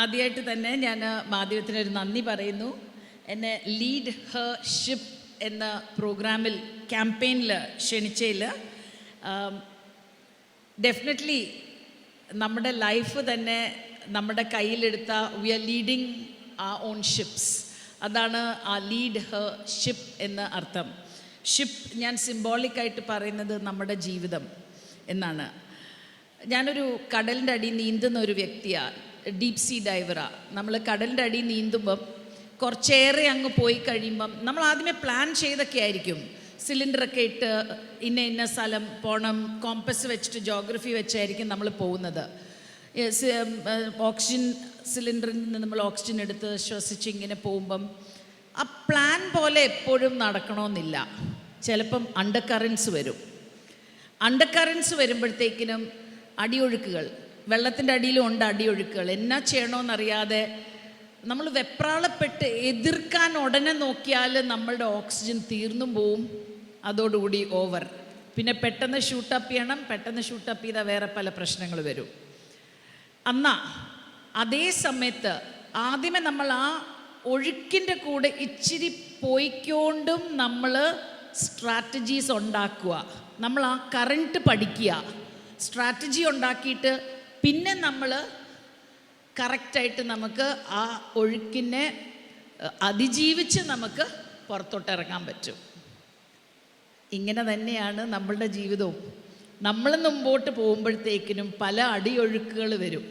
ആദ്യമായിട്ട് തന്നെ ഞാൻ മാധ്യമത്തിനൊരു നന്ദി പറയുന്നു. എന്നെ ലീഡ് ഹർ ഷിപ്പ് എന്ന പ്രോഗ്രാമിൽ ക്യാമ്പയിനിൽ ക്ഷണിച്ചതിൽ ഡെഫിനറ്റ്ലി നമ്മുടെ ലൈഫ് തന്നെ നമ്മുടെ കയ്യിലെടുത്ത we are leading our own ships അതാണ് ആ ലീഡ് ഹർ ഷിപ്പ് എന്ന അർത്ഥം. ഷിപ്പ് ഞാൻ സിംബോളിക്കായിട്ട് പറയുന്നത് നമ്മുടെ ജീവിതം എന്നാണ്. ഞാനൊരു കടലിന്റെ അടി നീന്തുന്ന ഒരു വ്യക്തിയാണ്. ഡീപ് സീ ഡൈവറാണ് നമ്മൾ കടലിന്റെ അടി നീന്തുമ്പം കുറച്ചേറെ അങ്ങ് പോയി കഴിയുമ്പം നമ്മൾ ആദ്യമേ പ്ലാൻ ചെയ്തൊക്കെ ആയിരിക്കും. സിലിണ്ടറൊക്കെ ഇട്ട് ഇന്ന ഇന്ന സ്ഥലം പോണം കോമ്പസ് വെച്ചിട്ട് ജോഗ്രഫി വെച്ചായിരിക്കും നമ്മൾ പോകുന്നത്. ഓക്സിജൻ സിലിണ്ടറിൽ നിന്ന് നമ്മൾ ഓക്സിജൻ എടുത്ത് ശ്വസിച്ച് ഇങ്ങനെ പോകുമ്പം ആ പ്ലാൻ പോലെ എപ്പോഴും നടക്കണമെന്നില്ല ചിലപ്പം അണ്ടർ കറൻസ് വരും. അണ്ടർ കറൻസ് വരുമ്പോഴത്തേക്കിനും അടിയൊഴുക്കുകൾ വെള്ളത്തിന്റെ അടിയിലും ഉണ്ട് അടിയൊഴുക്കുകൾ. എന്നാ ചെയ്യണമെന്നറിയാതെ നമ്മൾ വെപ്രാളപ്പെട്ട് എതിർക്കാൻ ഉടനെ നോക്കിയാൽ നമ്മളുടെ ഓക്സിജൻ തീർന്നു പോവും. അതോടുകൂടി ഓവർ പിന്നെ പെട്ടെന്ന് ഷൂട്ടപ്പ് ചെയ്യണം പെട്ടെന്ന് ഷൂട്ടപ്പ് ചെയ്താൽ വേറെ പല പ്രശ്നങ്ങൾ വരും. അന്നാ അതേ സമയത്ത് ആദ്യമേ നമ്മൾ ആ ഒഴുക്കിന്റെ കൂടെ ഇച്ചിരി പോയിക്കൊണ്ടും നമ്മൾ സ്ട്രാറ്റജീസ് ഉണ്ടാക്കുക. നമ്മൾ ആ കറണ്ട് പഠിക്കുക. സ്ട്രാറ്റജി ഉണ്ടാക്കിയിട്ട് പിന്നെ നമ്മൾ കറക്റ്റായിട്ട് നമുക്ക് ആ ഒഴുക്കിനെ അതിജീവിച്ച് നമുക്ക് പുറത്തോട്ട് ഇറങ്ങാൻ പറ്റും. ഇങ്ങനെ തന്നെയാണ് നമ്മളുടെ ജീവിതവും. നമ്മൾ മുമ്പോട്ട് പോകുമ്പോഴത്തേക്കിനും പല അടിയൊഴുക്കുകൾ വരും.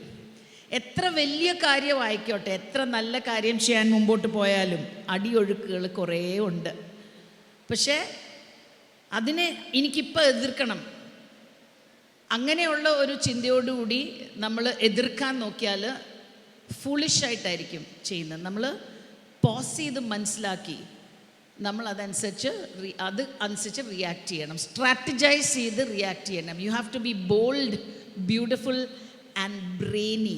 എത്ര വലിയ കാര്യമായിക്കോട്ടെ എത്ര നല്ല കാര്യം ചെയ്യാൻ മുമ്പോട്ട് പോയാലും അടിയൊഴുക്കുകൾ കുറേ ഉണ്ട്. പക്ഷേ അതിനെ എനിക്കിപ്പോൾ എതിർക്കണം. അങ്ങനെയുള്ള ഒരു ചിന്തയോടുകൂടി നമ്മൾ എതിർക്കാൻ നോക്കിയാൽ ഫുളിഷായിട്ടായിരിക്കും ചെയ്യുന്നത്. നമ്മൾ പോസ് ചെയ്ത് മനസ്സിലാക്കി നമ്മൾ അതനുസരിച്ച് അത് അനുസരിച്ച് റിയാക്ട് ചെയ്യണം. സ്ട്രാറ്റജൈസ് ചെയ്ത് റിയാക്ട് ചെയ്യണം. You have to be bold beautiful and brainy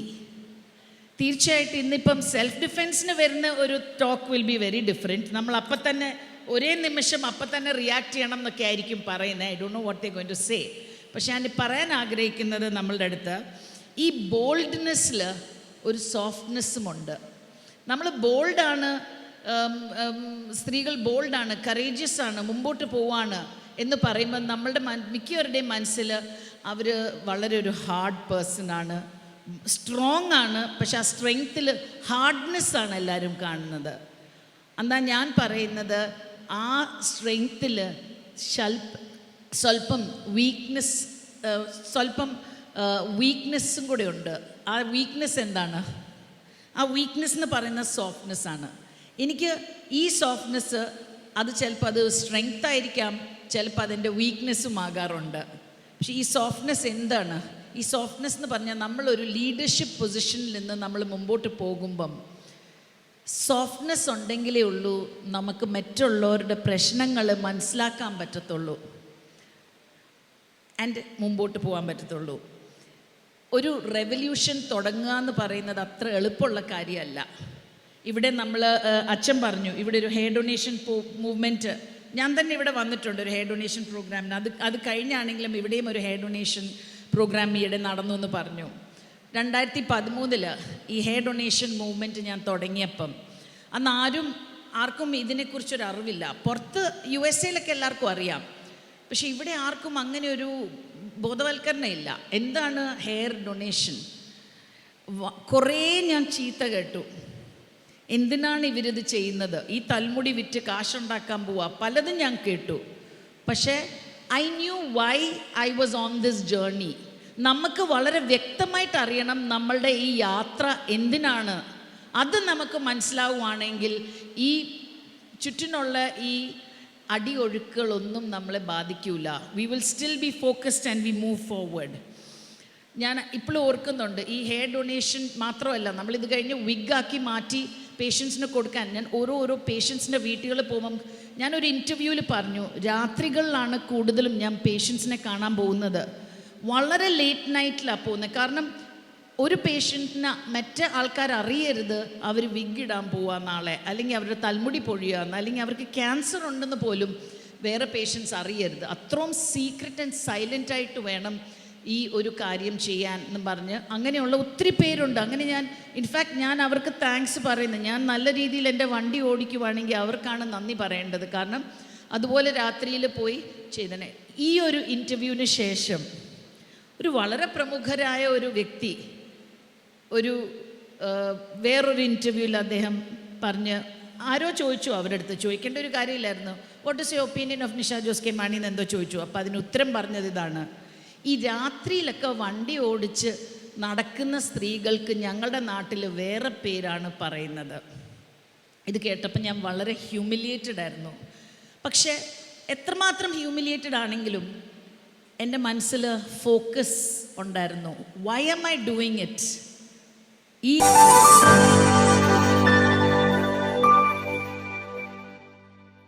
തീർച്ചയായിട്ടും ഇന്നിപ്പം സെൽഫ് ഡിഫെൻസിന് വരുന്ന ഒരു talk will be very different നമ്മൾ അപ്പം തന്നെ ഒരേ നിമിഷം അപ്പം തന്നെ റിയാക്ട് ചെയ്യണം എന്നൊക്കെ ആയിരിക്കും പറയുന്നത്. I don't know what they going to say പക്ഷെ ഞാൻ പറയാൻ ആഗ്രഹിക്കുന്നത് നമ്മളുടെ അടുത്ത് ഈ ബോൾഡ്നെസ്സിൽ ഒരു സോഫ്റ്റ്നെസ്സുമുണ്ട് നമ്മൾ ബോൾഡാണ് സ്ത്രീകൾ ബോൾഡാണ് കറേജിയസ് ആണ് മുമ്പോട്ട് പോവാണ് എന്ന് പറയുമ്പോൾ നമ്മളുടെ മിക്കവരുടെയും മനസ്സിൽ അവർ വളരെ ഒരു ഹാർഡ് പേഴ്സൺ ആണ് സ്ട്രോങ് ആണ് പക്ഷെ ആ സ്ട്രെങ്ത്തിൽ ഹാർഡ്നെസ് ആണ് എല്ലാവരും കാണുന്നത്. എന്നാൽ ഞാൻ പറയുന്നത് ആ സ്ട്രെങ്ത്തിൽ ശൽപ സ്വല്പം വീക്ക്നെസ് സ്വല്പം വീക്ക്നെസ്സും കൂടെ ഉണ്ട്. ആ വീക്ക്നെസ് എന്താണ്? ആ വീക്ക്നെസ് എന്ന് പറയുന്ന സോഫ്റ്റ്നെസ് ആണ്. എനിക്ക് ഈ സോഫ്റ്റ്നെസ് അത് ചിലപ്പോൾ അത് സ്ട്രെങ്ത് ആയിരിക്കാം ചിലപ്പോൾ അതിന്റെ വീക്ക്നെസ്സും ആകാറുണ്ട്. പക്ഷേ ഈ സോഫ്റ്റ്നെസ് എന്താണ്? ഈ സോഫ്റ്റ്നെസ് എന്ന് പറഞ്ഞാൽ നമ്മളൊരു ലീഡർഷിപ്പ് പൊസിഷനിൽ നിന്ന് നമ്മൾ മുമ്പോട്ട് പോകുമ്പം സോഫ്റ്റ്നെസ് ഉണ്ടെങ്കിലേ ഉള്ളൂ നമുക്ക് മറ്റുള്ളവരുടെ പ്രശ്നങ്ങൾ മനസ്സിലാക്കാൻ പറ്റത്തുള്ളൂ. ആൻഡ് മുമ്പോട്ട് പോകാൻ പറ്റത്തുള്ളൂ. ഒരു റെവല്യൂഷൻ തുടങ്ങുക എന്ന് പറയുന്നത് അത്ര എളുപ്പമുള്ള കാര്യമല്ല. ഇവിടെ നമ്മൾ അച്ഛൻ പറഞ്ഞു ഇവിടെ ഒരു ഹെയർ ഡൊണേഷൻ മൂവ്മെന്റ് ഞാൻ തന്നെ ഇവിടെ വന്നിട്ടുണ്ട് ഒരു ഹെയർ ഡൊണേഷൻ പ്രോഗ്രാമിന് അത് അത് കഴിഞ്ഞാണെങ്കിലും ഇവിടെയും ഒരു ഹെയർ ഡൊണേഷൻ പ്രോഗ്രാം ഈയിടെ നടന്നു എന്ന് പറഞ്ഞു. രണ്ടായിരത്തി പതിമൂന്നിൽ ഈ ഹെയർ ഡൊണേഷൻ മൂവ്മെന്റ് ഞാൻ തുടങ്ങിയപ്പം അന്ന് ആരും ആർക്കും ഇതിനെക്കുറിച്ചൊരു അറിവില്ല പുറത്ത് യു എസ് എയിലൊക്കെ എല്ലാവർക്കും അറിയാം. പക്ഷെ ഇവിടെ ആർക്കും അങ്ങനെ ഒരു ബോധവൽക്കരണം ഇല്ല എന്താണ് ഹെയർ ഡൊണേഷൻ കുറേ ഞാൻ ചീത്ത കേട്ടു. എന്തിനാണ് ഇവരിത് ചെയ്യുന്നത്? ഈ തൽമുടി വിറ്റ് കാശുണ്ടാക്കാൻ പോവാ. പലതും ഞാൻ കേട്ടു. പക്ഷേ I knew why I was on this journey നമുക്ക് വളരെ വ്യക്തമായിട്ട് അറിയണം നമ്മളുടെ ഈ യാത്ര എന്തിനാണ്. അത് നമുക്ക് മനസ്സിലാവുകയാണെങ്കിൽ ഈ ചുറ്റിനുള്ള ഈ അടിയൊഴുക്കുകളൊന്നും നമ്മളെ ബാധിക്കൂല. We will still be focused and we move forward ഞാൻ ഇപ്പോഴും ഓർക്കുന്നുണ്ട് ഈ ഹെയർ ഡൊണേഷൻ മാത്രമല്ല നമ്മളിത് കഴിഞ്ഞ് വിഗാക്കി മാറ്റി പേഷ്യൻസിന് കൊടുക്കാൻ. ഞാൻ ഓരോ ഓരോ പേഷ്യൻസിന്റെ വീട്ടുകളിൽ പോകുമ്പം ഞാനൊരു ഇന്റർവ്യൂവിൽ പറഞ്ഞു രാത്രികളിലാണ് കൂടുതലും ഞാൻ പേഷ്യൻസിനെ കാണാൻ പോകുന്നത്. വളരെ ലേറ്റ് നൈറ്റിലാണ് പോകുന്നത് കാരണം ഒരു പേഷ്യന്റിന് മറ്റ് ആൾക്കാർ അറിയരുത് അവർ വിഗിടാൻ പോവാ നാളെ അല്ലെങ്കിൽ അവരുടെ തൽമുടി പൊഴിയാന്ന് അല്ലെങ്കിൽ അവർക്ക് ക്യാൻസർ ഉണ്ടെന്ന് പോലും വേറെ പേഷ്യൻസ് അറിയരുത്. അത്രയും സീക്രട്ട് ആൻഡ് സൈലന്റ് ആയിട്ട് വേണം ഈ ഒരു കാര്യം ചെയ്യാൻ എന്ന് പറഞ്ഞ് അങ്ങനെയുള്ള ഒത്തിരി പേരുണ്ട്. അങ്ങനെ ഞാൻ ഇൻഫാക്ട് ഞാൻ അവർക്ക് താങ്ക്സ് പറയുന്നത് ഞാൻ നല്ല രീതിയിൽ എന്റെ വണ്ടി ഓടിക്കുവാണെങ്കിൽ അവർക്കാണ് നന്ദി പറയേണ്ടത്. കാരണം അതുപോലെ രാത്രിയിൽ പോയി ചെയ്തനെ. ഈ ഒരു ഇന്റർവ്യൂവിന് ശേഷം ഒരു വളരെ പ്രമുഖരായ ഒരു വ്യക്തി ഒരു വേറൊരു ഇന്റർവ്യൂവിൽ അദ്ദേഹം പറഞ്ഞ് ആരോ ചോദിച്ചു അവരുടെ അടുത്ത് ചോദിക്കേണ്ട ഒരു കാര്യമില്ലായിരുന്നു. What is you opinion of Nisha Jose K Mani എന്ന് എന്തോ ചോദിച്ചു. അപ്പോൾ അതിന് ഉത്തരം പറഞ്ഞത് ഇതാണ്. ഈ രാത്രിയിലൊക്കെ വണ്ടി ഓടിച്ച് നടക്കുന്ന സ്ത്രീകൾക്ക് ഞങ്ങളുടെ നാട്ടിൽ വേറെ പേരാണ് പറയുന്നത്. ഇത് കേട്ടപ്പോൾ ഞാൻ വളരെ ഹ്യൂമിലിയേറ്റഡ് ആയിരുന്നു. പക്ഷേ എത്രമാത്രം ഹ്യൂമിലിയേറ്റഡ് ആണെങ്കിലും എന്റെ മനസ്സിൽ ഫോക്കസ് ഉണ്ടായിരുന്നു. Why am I doing it ഈ